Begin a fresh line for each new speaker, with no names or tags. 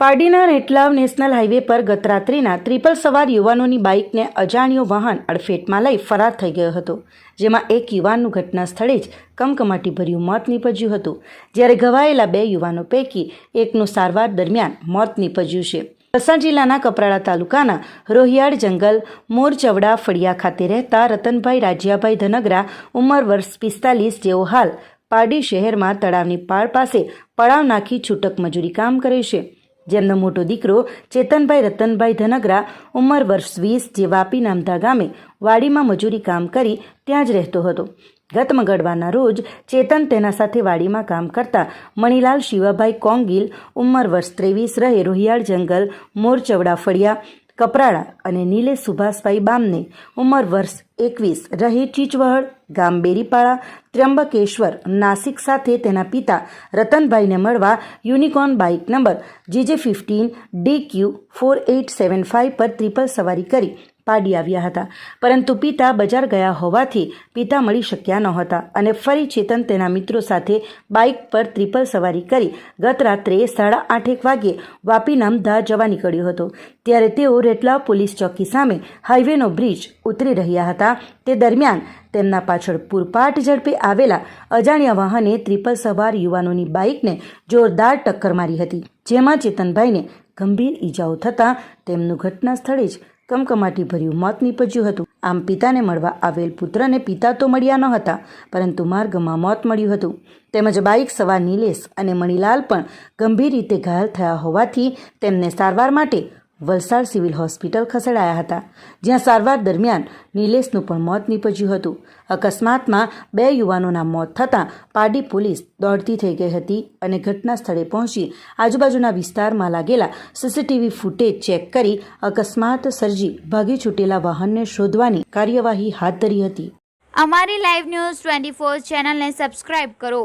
પારડીના રેટલાવ national highway પર ગત રાત્રિના ત્રિપલ સવાર યુવાનોની બાઇકને અજાણ્યો વાહન અડફેટમાં લઈ ફરાર થઈ ગયો હતો, જેમાં એક યુવાનનું ઘટના સ્થળે જ કમકમાટીભર્યું મોત નીપજ્યું હતું. જ્યારે ઘવાયેલા બે યુવાનો પૈકી એકનું સારવાર દરમિયાન મોત નીપજ્યું છે. વલસાડ જિલ્લાના કપરાડા તાલુકાના રોહિયાળ જંગલ મોરચવડા ફળિયા ખાતે રહેતા રતનભાઈ રાજ્યાભાઈ ધનગરા, ઉંમર વર્ષ પિસ્તાલીસ જેઓ હાલ પારડી શહેરમાં તળાવની પાળ પાસે પડાવ નાખી છૂટક મજૂરી કામ કરે છે. જેમનો મોટો દીકરો ચેતનભાઈ, રતનભાઈ ધનગરા, ઉંમર વર્ષ વીસ જે વાપી નામધા ગામે વાડીમાં મજૂરી કામ કરી ત્યાં જ રહેતો હતો. ગત મંગળવારના રોજ ચેતન તેના સાથે વાડીમાં કામ કરતા મણિલાલ શિવાભાઈ કોંગીલ, ઉંમર વર્ષ ત્રેવીસ રહે, રોહિયાળ જંગલ, મોરચવડા ફળિયા કપરાડા અને નિલેશ સુભાષભાઈ બામને ઉંમર વર્ષ એકવીસ રહે ચીચવહળ, ગામ બેરીપાળા ત્ર્યંબકેશ્વર, નાસિક સાથે તેના પિતા રતનભાઈને મળવા unicorn bike number GJ fifteen D Q four eight seven five પર ટ્રિપલ સવારી કરી પાડી આવ્યા હતા. પરંતુ પિતા બજાર ગયા હોવાથી પિતા મળી શક્યા નહોતા અને ફરી ચેતન તેના મિત્રો સાથે બાઇક પર ત્રિપલ સવારી કરી ગત રાત્રે સાડા આઠેક વાગ્યે વાપી નામધા જવા નીકળ્યો હતો. ત્યારે તેઓ રેટલા પોલીસ ચોકી સામે હાઈવેનો બ્રિજ ઉતરી રહ્યા હતા. તે દરમિયાન તેમના પાછળ પૂરપાટ ઝડપે આવેલા અજાણ્યા વાહને ત્રિપલ સવાર યુવાનોની બાઇકને જોરદાર ટક્કર મારી હતી, જેમાં ચેતનભાઈને ગંભીર ઈજાઓ થતાં તેમનું ઘટના સ્થળે જ કમકમાટી ભર્યું મોત નીપજ્યું હતું. આમ પિતાને મળવા આવેલ પુત્રને પિતા તો મળ્યા ન હતા, પરંતુ માર્ગમાં મોત મળ્યું હતું. તેમજ બાઇક સવાર નિલેશ અને મણિલાલ પણ ગંભીર રીતે ઘાયલ થયા હોવાથી તેમને સારવાર માટે વલસાડ સિવિલ હોસ્પિટલ ખસેડાયા હતા, જ્યાં સારવાર દરમિયાન નિલેશનું પણ મોત નીપજ્યું હતું. અકસ્માતમાં બે યુવાનોના મોત થતાં પારડી પોલીસ દોડતી થઈ ગઈ હતી અને ઘટના સ્થળે પહોંચી આજુબાજુના વિસ્તારમાં લાગેલા સીસીટીવી ફૂટેજ ચેક કરી અકસ્માત સર્જી ભાગી છૂટેલા વાહનને શોધવાની કાર્યવાહી હાથ ધરી હતી.
અમારી લાઈવ ન્યૂઝ ટ્વેન્ટી ફોર ચેનલને સબસ્ક્રાઇબ કરો.